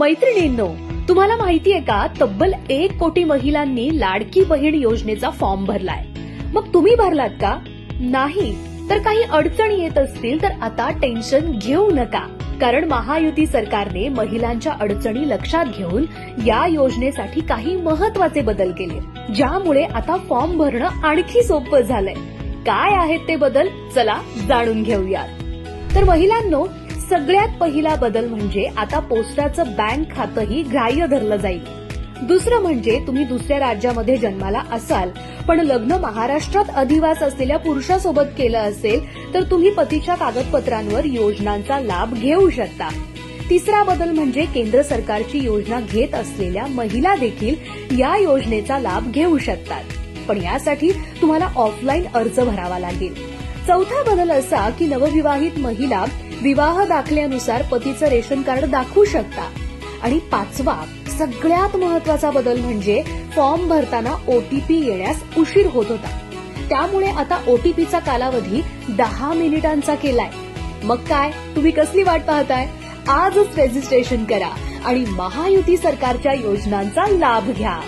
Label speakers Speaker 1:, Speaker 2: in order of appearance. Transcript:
Speaker 1: मैत्रिणींनो तुम्हाला माहितीये का तब्बल एक कोटी महिलांनी लाडकी बहीण योजनेचा फॉर्म भरलाय. मग तुम्ही भरलात का? नाही तर काही अडचणी येत असतील तर आता टेन्शन घेऊ नका. कारण महायुती सरकारने महिलांच्या अडचणी लक्षात घेऊन या योजनेसाठी काही महत्त्वाचे बदल केले. ज्यामुळे आता फॉर्म भरणं आणखी सोपं झालंय. काय आहेत ते बदल? चला जाणून घेऊयात. तर महिलांनो सगळ्यात पहिला बदल म्हणजे आता पोस्टाचं बँक खातंही ग्राह्य धरलं जाईल. दुसरं म्हणजे तुम्ही दुसऱ्या राज्यामध्ये जन्माला असाल पण लग्न महाराष्ट्रात अधिवास असलेल्या पुरुषासोबत केलं असेल तर तुम्ही पतीच्या कागदपत्रांवर योजनांचा लाभ घेऊ शकता. तिसरा बदल म्हणजे केंद्र सरकारची योजना घेत असलेल्या महिला देखील या योजनेचा लाभ घेऊ शकतात. पण यासाठी तुम्हाला ऑफलाईन अर्ज भरावा लागेल. चौथा बदल असा की नवविवाहित महिला विवाह दाखल्यानुसार पतीचं रेशन कार्ड दाखवू शकता. आणि पाचवा सगळ्यात महत्त्वाचा बदल म्हणजे फॉर्म भरताना ओटीपी येण्यास उशीर होत होता. त्यामुळे आता ओटीपीचा कालावधी दहा मिनिटांचा केलाय. मग काय? तुम्ही कसली वाट पाहताय? आजच रजिस्ट्रेशन करा आणि महायुती सरकारच्या योजनांचा लाभ घ्या.